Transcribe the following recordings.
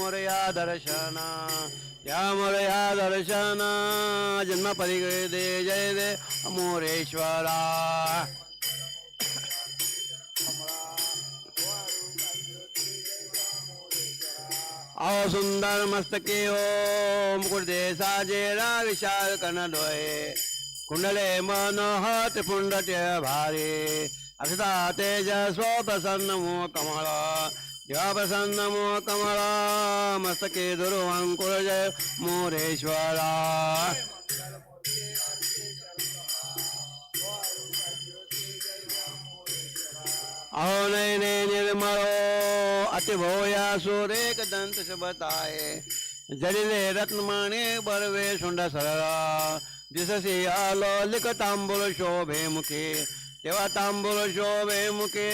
मोरया दर्शन, या मोरया दर्शन, जन्म परिगृह दे, जय दे मोरेश्वरा आओ सुंदर मस्तके हो मुकुट साजेरा, विशाल कनडोय कुंडले मनोहत पुंडट्य भारे। अक्षता तेज स्वप्रसन्न मो कमळ देवा प्रसन्न मो कमळ मस्तके दुर्वांकुर जय मोरेश्वरा। अहो नयने निर्मळो अतिभोया सुरेख दंत शबताय जडिले रत्नमाणे बरवे शुंड सरळ दिससी आलो लिख तांबूल शोभे मुखे। तेव्हा तांबूल शोभे मुखे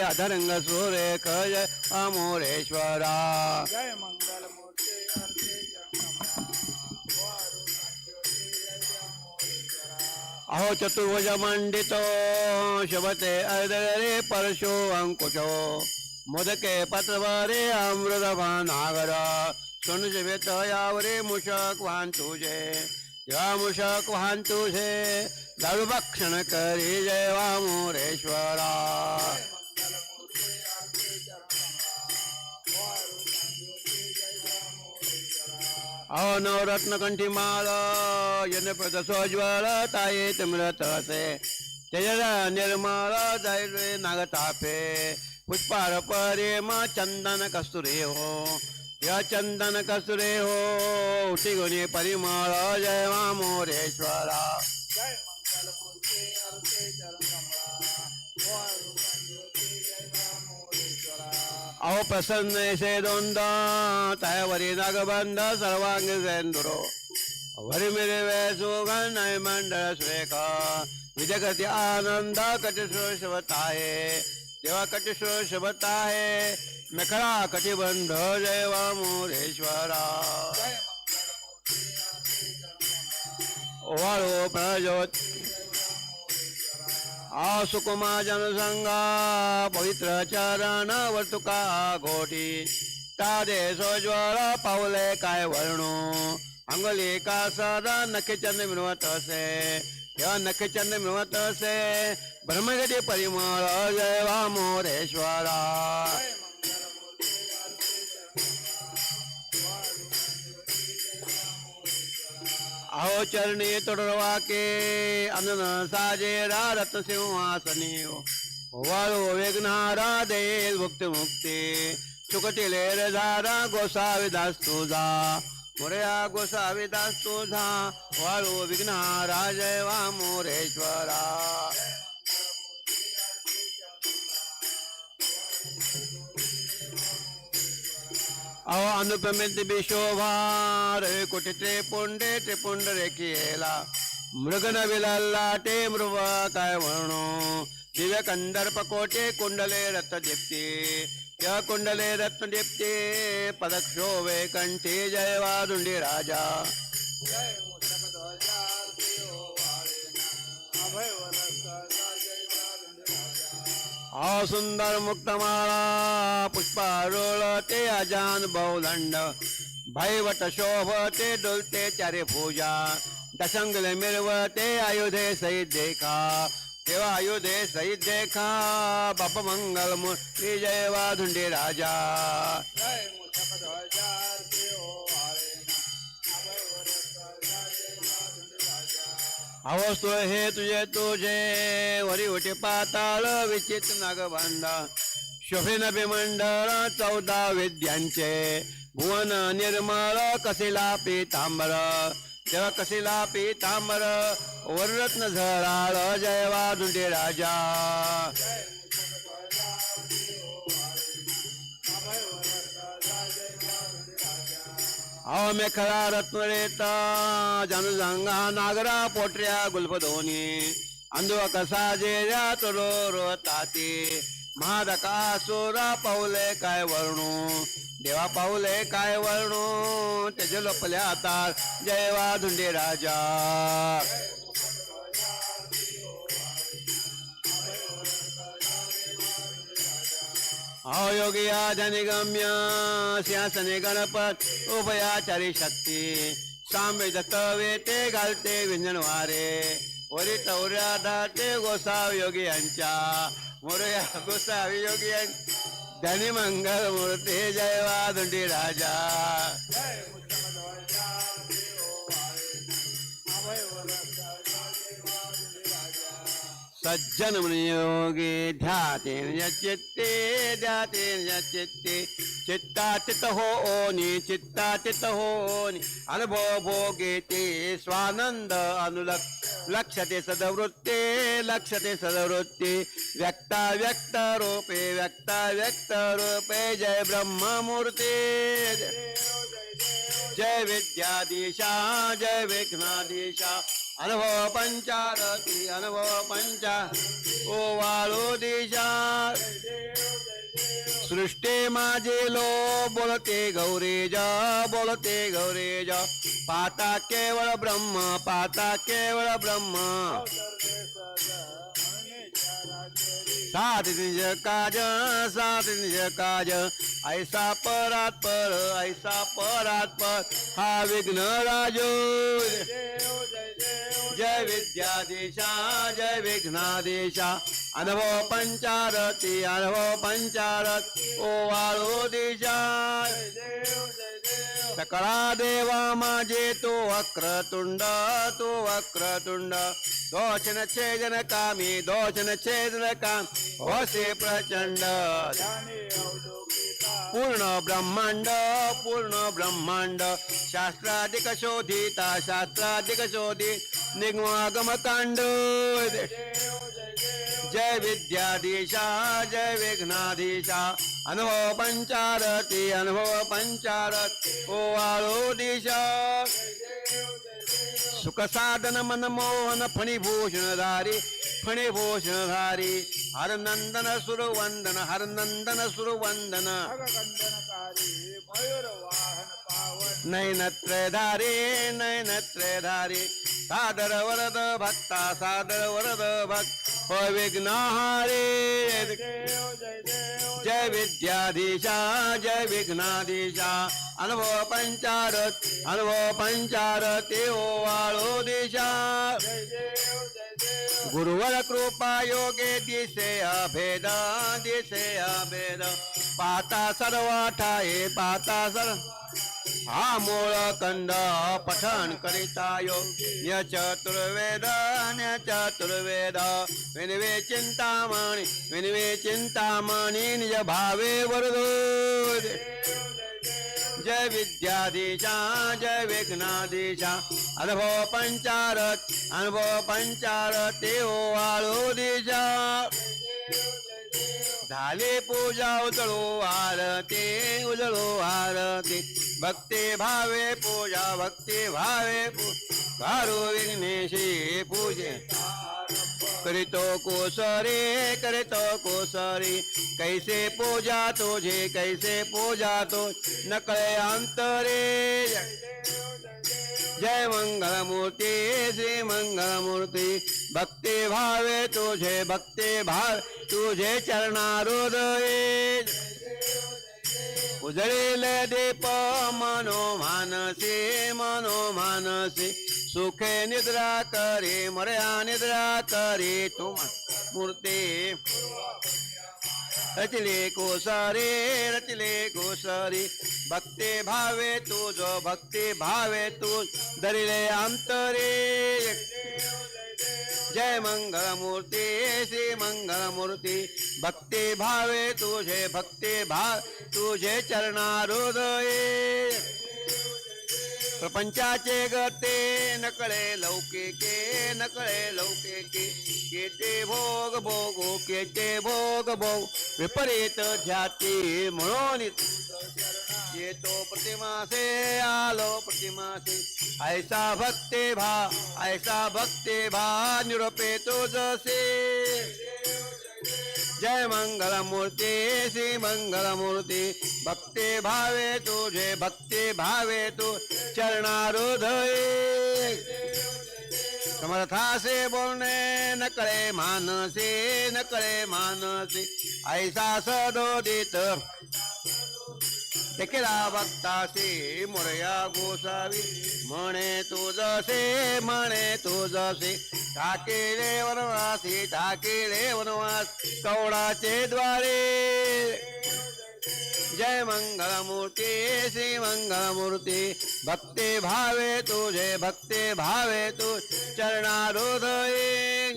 अधरंग सुरेख जय अमोरेश्वरा। जय मंगल अहो चतुर्भुज मंडितो शबते अर्धरे परशो अंकुशो। मोदके पत्रवरे अमृतवान नागर सुनजवेत यावरे मुषक वाहन तुझे जेव्हा मुषक वाहन तुझे दारू भक्षण करी जय वामोरेश्वरा नवरत्न कंठी ताये तिमरत असे तेजर निर्मळ दैरे नागतापे। पुष्पार परे म चंदन कस्तुरे हो। या चंदन कसुरे हो तिगुणी परिमळ जय मा मोरेश्वरा. अहो प्रसन्न से दोनदा तयावरी नागबंद सर्वांग सेंदुरो. वरी मेरे वे सुगन मंडळ सुरेखा. विजगती आनंद कट सुशवताये जेव्हा कटिश शबता आहे नखरा कटिबंध जय वा मोरेश्वरा। ओवाळो प्रणजोत आसुकुमा जनसंगा पवित्र चरण वर्तुका घोटी। तारे सोज्वर पावले काय वर्णो अंगली का सदा नखे चंद मिनवत असे। वाळू ज्योती जय रामोरेश्वरा अहो चरणी तोडवाके, अनन साजेरा रत्न सिंहासनी। वाळू वेगनारा देईल भुक्ती मुक्ती चुकटिले रे झारा गोसावी दास तुझा। मोरया गोसावी दास तुझा वाळू विघ्नारा जय वामोरेश्वरा अहो, अनुपमित विशोभा, रे कुठे त्रिपुंडे रेखिला मृगन विलल्लाटे मृव काय म्हणू? दिव्य कंदर्प कोटे कुंडले रत्न दीप्ती कुंडले रत्न दीप्ती पदक्षो वे कंठी, जय वादुंडी राजा। अहो सुंदर मुक्तमाळा पुष्पारोळ ते अजान बहुदंड भैवट शोभते डोलते चारे पूजा दशंगल मिरवते आयुधे सहित देखा। దేవాయుధే సైద్దే ఖా బప మంగళము విజయవాధుండి राजा अवस्तो हे तुझे तुझे वरी उठे पाताळ विचित नागबांध. शोभेन बिमंडळ चौदा विद्यांचे भुवन निर्मळ कसिला पीतांबर तेव्हा कसिला पीतांबर वररत्न झळाळ जय वादुंडे राजा. जय मूषक हो वाळेना रत्नरेता जनजंगा नागरा पोटऱ्या गुल्पधोनी अंधुव कसा जेऱ्या तरो रो ताती. महादका सोरा पाऊले काय वर्णू. देवा पाऊले काय वर्णू त्याचे लोपल्या आता जय वाधुंडे राजा. अयोगी धनिगम्य सिंहासने गणपत उभयाचारी शक्ती. सांबे दत्तवे वेते घालते विंजन वारे. वरी तौर्या ते गोसाव योगी यांच्या मोरया गोसावी योगी धनी मंगल मूर्ती जय वादुंडी राजा. सज्जन योगी ध्यातेन चित्ते ध्यातेन चित्ते चित्ता चित्त हो ओनी चित्ता चित्त हो ओनी। अनुभव भोगे ते स्वानंद अनुलक्ष, लक्षते सदवृत्ते लक्षते सदवृत्ते। व्यक्ता व्यक्त रूपे, व्यक्ता व्यक्त रूपे। जय ब्रह्म मूर्ति जय विद्याधीशा, जय विघ्नाधीशा। अनुभव पंचारती अनुभव पंचा। ओ वाळू दिशा। सृष्टी माझे लो, बोलते गौरेज बोलते गौरेज। पाता केवळ ब्रह्म, पाता केवळ ब्रह्म। सात निज काज सात निज काज। ऐसा परात पर, ऐसा परात पर। हा विघ्न राजो जय विद्याधीशा, जय विघ्नाधीशा। अनुभव पंचारती अनुभव पंचारत ओ वाळो दिशा सकळा देवा माझे तो वक्रतुंड तो वक्रतुंड। दोषण छेदन कामी दोषण छेदन काम, होसे प्रचंड। पूर्ण ब्रह्मांड पूर्ण ब्रह्मांड। शास्त्राधिक शोधिता, शास्त्राधिक शोधित निगमागम कांड जय विद्याधीशा जय विघ्नाधीशा। अनुभव पंचारती अनुभव पंचारत। ओ वाळो दिशा सुख साधन मनमोहन फणीभूषण धारी फणीभूषण धारी हरनंदन सुरवंदन हरनंदन सुरवंदन। भगकंदनकारी मयूर वाहन पावन। नयनत्रधारे नयनत्रधारे सादर वरद भक्ता, सादर वरद भक्त। विघ्नहारे देव जय विद्याधीशा, जय विघ्नाधीशा। अनुभव पंचारत अनुभव पंचारत ओ वाळो दिशा गुरुवर कृपा योगे दिसे अभेद दिसे अभेद। पाता सर्व ठाये पाता सर्व हा मूळ कंद पठण करिता य चतुर्वेद न्य चतुर्वेद विनवे चिंतामणी विनवे चिंतामणी निज भावे वरदो। जय विद्याधीशा जय विघ्नाधीशा। अनुभव पंचारत अनुभव पंचारत ते ओ हो दिशा। झाले पूजा उजळो आरती उजळो आरती। भक्ती भावे पूजा, भक्ति भावे कारो विघ्नेशी पूजे। करीतो कोसरे करीतो कोसरे। कैसे पूजा तुझे, कैसे पूजा तो नकळे अंतरे। जय मंगल मूर्ति श्री मंगल मूर्ति भक्ति भावे तुझे, भक्ति भाव तुझे चरणारुदये उजळेल दीप मनो मानसे मनो मानसे सुखे निद्रा करे, मर्या निद्रा करे, तुम मूर्ति। रचले कोसारे रचले कोसारे भक्ती भावे तुझ भक्ति भावे तू, दरिले अंतरे जय मंगल मूर्ती श्री मंगल मूर्ती भक्ती भावे तुझे भक्ती भाव तुझे चरणारुदये। प्रपंचाचे गते नकळे लौकिके नकळे लौकिके। केते भोग भोगो, केते भोग भोग। विपरीत ध्याती म्हणून येतो प्रतिमासे आलो प्रतिमा से। ऐसा भक्ति भा, ऐसा भक्ति भा निरोपे तो जसे। जय मंगल मूर्ति श्री मंगल मूर्ति भक्ति भावे तुझे, भक्ति भावे तू चरणारुधये। समर्थासे बोलणे न कळे मानसे, न कळे मानसे। ऐसा सदोदित देखीला भक्तासे मुरया गोसावी. म्हणे तू जसे म्हणे तू जसे. टाकेले वनवासी ठाकेले वनवास. कवडाचे द्वारे. जय मंगलमूर्ती श्री मंगलमूर्ती. भक्ते भावे तुझे भक्ते भावे तू चरणारोधये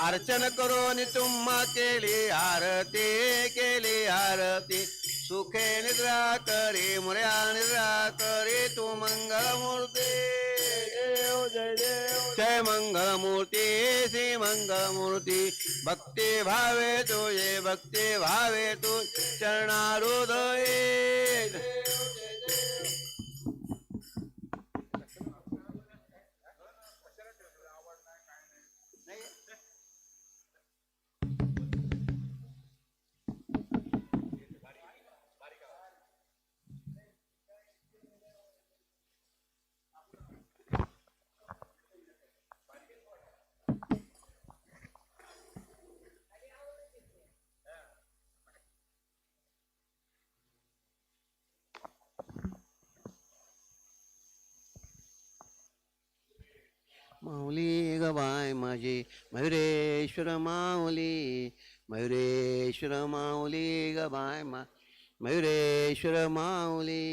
अर्चन करून तुम्हा केली आरती केली आरती. सुखे निद्रा करे मुर्या निद्रा करे तू मंगलमूर्ती। देव जय देव। जय मंगलमूर्ती श्री मंगलमूर्ती। भक्ती भावे तुझे भक्ती भावे तू चरणारोदये। माऊली ग बाय माझी. मयुरेश्वर माऊली मयुरेश्वर माऊली ग बाय मा मयुरेश्वर माऊली.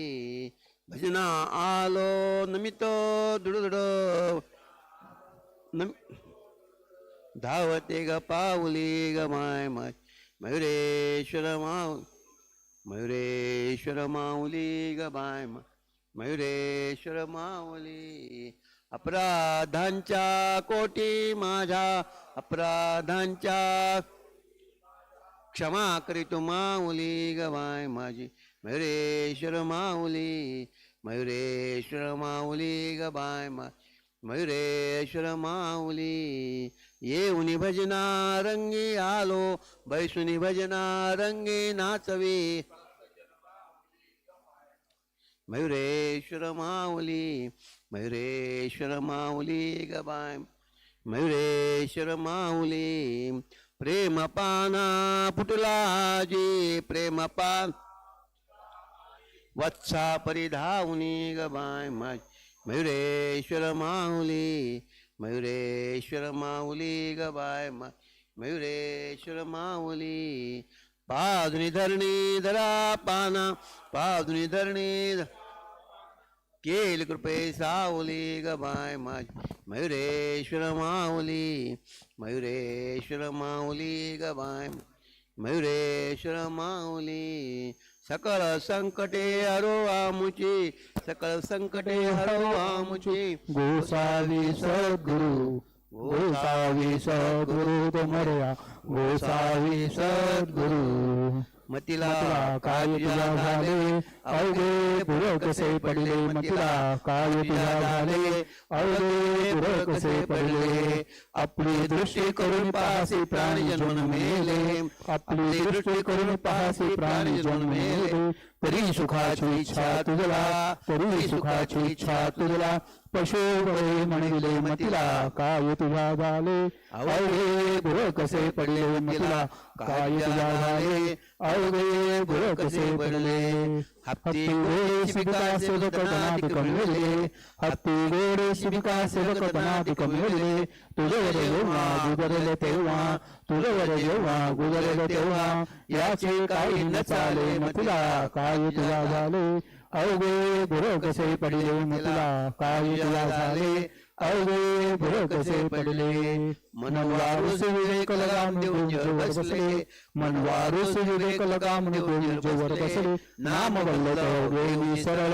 भजना आलो नमितो दुडुड नम धावते ग पाऊली ग माय माय मयुरेश्वर माऊ मयुरेश्वर माऊली ग बाय मा मयुरेश्वर माऊली. अपराधांच्या कोटी माझ्या अपराधांच्या क्षमा करीतो माऊली गवाय माझी. मयुरेश्वर माऊली मयुरेश्वर माऊली गबाय मा मयुरेश्वर माऊली. येऊनी भजना रंगी आलो बैसुनी भजना रंगी नाचवे. मयुरेश्वर माऊली मयुरेश्वर माऊली गबाय मयुरेश्वर माऊली प्रेमपाना फुटलाजी प्रेम पान. वत्सा परिधावनी गबाय मयुरेश्वर माऊली मयुरेश्वर माऊली गबाय मयुरेश्वर माऊली. पादुनी धरणी धरा पाना पादुनी धरणी ध- केल कृपे सावली गबाय माझ मयुरेश्वर माऊली मयुरेश्वर माऊली गबाय मयुरेश्वर माऊली सकळ संकटे हरो आमुची सकळ संकटे हरो आमुची गोसावी सद्गुरु गोसावी सद्गुरु तुमऱ्या गोसावी सद्गुरु. मतिला काय तुझ्या झाले अवघे पुरं कसे पडले मतिला काय तुझ्या झाले अवघे पुरं कसे पडले आपली दृष्टी करून पाहसी प्राणी जन्म मेले आपली दृष्टी करून पाहसी प्राणी जन्म मेले तरी सुखाची इच्छा तुझला तरी सुखाची इच्छा तुझला पशु बळे म्हणले मतिला काय तुझा झाले अवघे पुरं कसे पडले मतिला काय तुझा झाले अवघे पुरं कसे पडले हत्ती गोडे शिबिका सेवक तनात कमविले हत्ती गोडे शिबिका सेवक तनात कमविले तुझ्यावर जेव्हा गुजरले तेव्हा तुझ्यावर जेव्हा गुजरले तेव्हा याचे काही न चाले मतिला काय तुला कसे पडले मनवारुस विवेक लगाम बसले मनवारुस विवेक लगाम देऊन जेवर बसले। नाम बल्लत गेली सरळ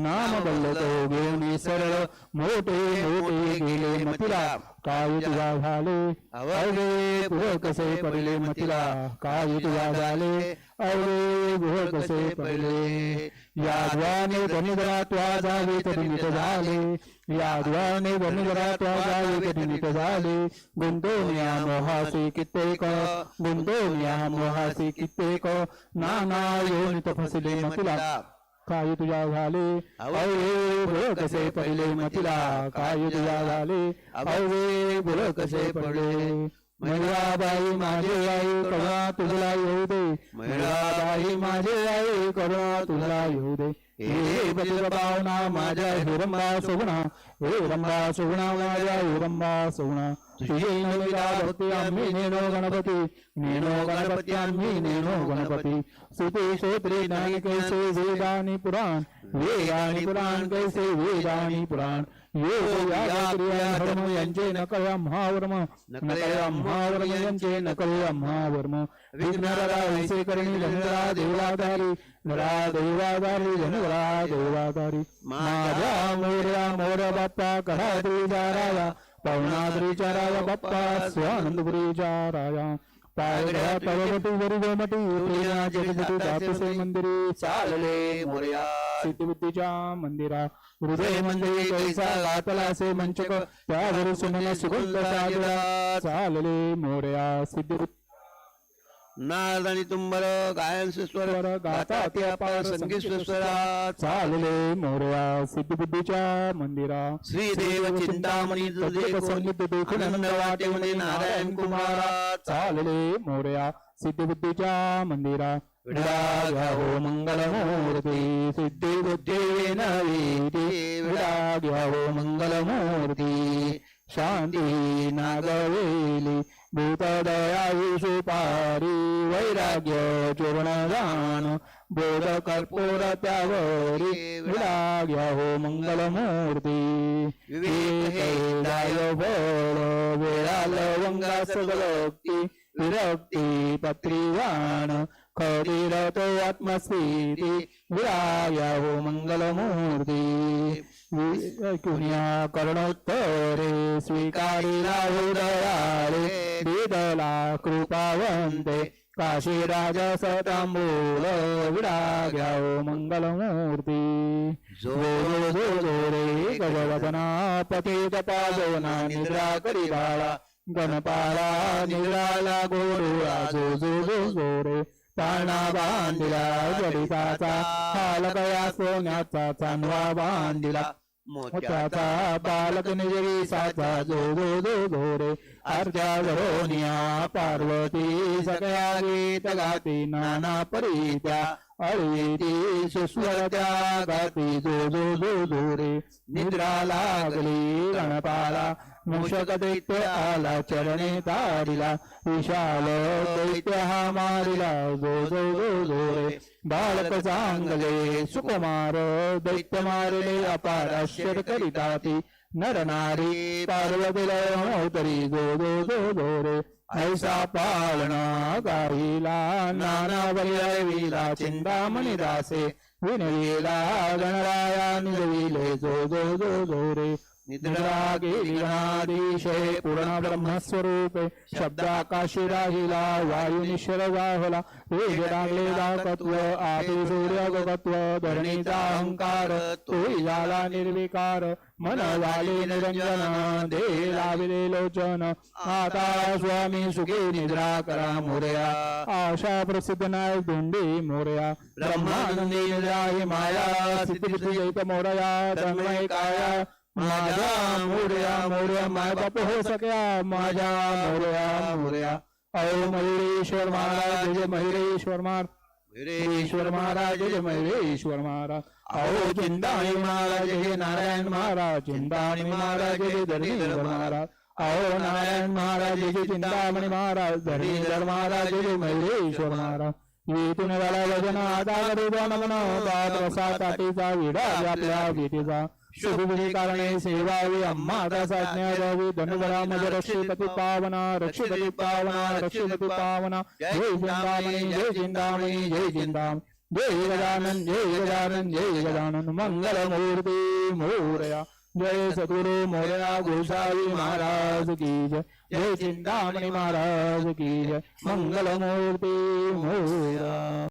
नाम बल्लत गेली सरळ मोठे मोठे गेले मतिला काय तुझा झाले। अवघे गुरु कसे पडले मतिला काय तुझा झाले। अवघे गुरु कसे पडले। याद्वाने धनिद्रा त्वा जावे तरी झाले। याद्वाने धनिद्रा त्वा जावे तरी झाले। गुंतवण्या मोहासी कित्येक गुंतवण्या मोहासी कित्येक नाना योनित फसले मतिला काय तुझ्या झाले अवघे बुड कसे पडले मतीला काय तुझ्या झाले अवघे बुड कसे पडले मैराबाई माझे आई करुणा तुझला येऊ दे मैराबाई माझे आई करुणा तुझला येऊ दे हे बलिर पावना माझ्या हिरंबा सोगुणा हे रंबा सोगुणा माझ्या हिरंबा सोगुणा नेनो गणपती नेनो गणपती आम्ही नेनो गणपती सुते श्रोत्रे ज्ञान कैसे वेदानी पुराण वेदानी पुराण कैसे वेदानी पुराण क्रिया धर्म यांचे महावर्म नकळ्या महावर्म यांचे नकळ्या महावर्म विघ्नरा करणी धनरा देवाधारी नरा देवाधारी धनरा देवाधारी माझ्या मोर्या मोर बाप्पा कडाद्रीचा राया पवनाद्रीचा बप्पा स्वानंदपुरीचाराय मंदिरी चालले मोर्या। सिद्धिबुद्धीच्या मंदिरा हृदय मंदिरी कैसा गातला से मंचक त्यावर सुमन सुगंध चालले मोर्या नारद आणि तुंबर गायन स्वर गाता संगीत स्वरा चालले मोरया सिद्ध बुद्धीच्या मंदिरा. श्री देव चिंतामणी वाटे मध्ये नारायण कुमारा. चालले मोरया सिद्ध बुद्धीच्या मंदिरा विडाघ्याहो मंगल मूर्ती सिद्धी बुद्धे नवीती विडाघ्याहो मंगल मूर्ती शांती नागवेली. भूतदया सुपारी वैराग्य चूर्ण दान बोध कर्पूर त्यावरी विडा हो मंगलमूर्ती। विवेक बळ वेळाल वंगा सगलोक्ती विरक्ती पत्रीवाण खरीर तो आत्मस्थिती विराया हो मंगलमूर्ती। कुण्या करणोत्तरे स्वीकारिला दयाळे वेदला कृपावंते काशीराज सतांबूल विराग्या हो मंगलमूर्ती. जो जो जो जो रे गजवदना पतित पादोना निद्रा करी बाळा गणपाला निद्राला गोडोळा जो जो जो जो रे पाळणा बांधिला जडिताचा हालकया सोन्याचा चांदवा बांधिला मोत्याचा बालक निजरी जो जो जो जो रे अर्ध्या धरोनिया पार्वती सगळ्या गीत गाती नाना परीत्या अळीती सुस्वर त्या गाती जो जो जो जो रे निद्रा लागली गणपाला मूषक दैत्य आला चरणे ताडिला विशाल दैत्य हा मारिला जो जो जो जो रे बालक चांगले सुकुमार दैत्य मारले अपार आश्चर्य करिताती नर नारी पार्वतीला अवतरी जो जो जो जो रे ऐसा पालना गाईला नाना वैरवीला चिंतामणी दासे विनवीला गणराया निजविले जो जो जो जो रे निद्रा गेली गणाधीशे पूर्ण ब्रह्मस्वरूपे शब्दाकाशी राहिला वायुनिश्वर वाहला जाहला वेग लागले दाकत्व आती सूर्य धरणीचा अहंकार तोही झाला निर्विकार मन झाले निरंजन दे लाविले लोचन आता स्वामी सुखी निद्रा करा मोर्या। आशा प्रसिद्ध नाय दोंडी मोर्या। ब्रह्मानंदी निद्रा ही माया सिद्धी मोरया तन्मय काया माझ्या मोरया मोरया, माय बाप हो सगळ्या माझ्या मोरया मोरया. अहो मयुरेश्वर महाराज, जय मयुरेश्वर महाराज मयुरेश्वर महाराज, जय मयुरेश्वर महाराज. अहो चिंतामणी महाराज हे नारायण महाराज. चिंतामणी महाराज हे धरणीधर महाराज. अहो नारायण महाराज, जय चिंतामणी महाराज. धरणीधर महाराज, जय मयुरेश्वर महाराज. येथून झाला वज़न आता करू नमन पात्र काठीचा विडा आपल्या भीतीचा शुभविधी कारणे सेवावी अम्मा साज्ञा द्यावी धनुबरा मज रक्षिपती पावना रक्षिपती पावना रक्षिपती पावना जय चिंतामणी जय चिंतामणी जय चिंताम जय गजानन जय गजानन जय गजानन मंगल मूर्ती मोरया जय सद्गुरु मोरया गोसावी महाराज की जय जय चिंतामणी महाराज की जय मंगल मूर्ती मोरया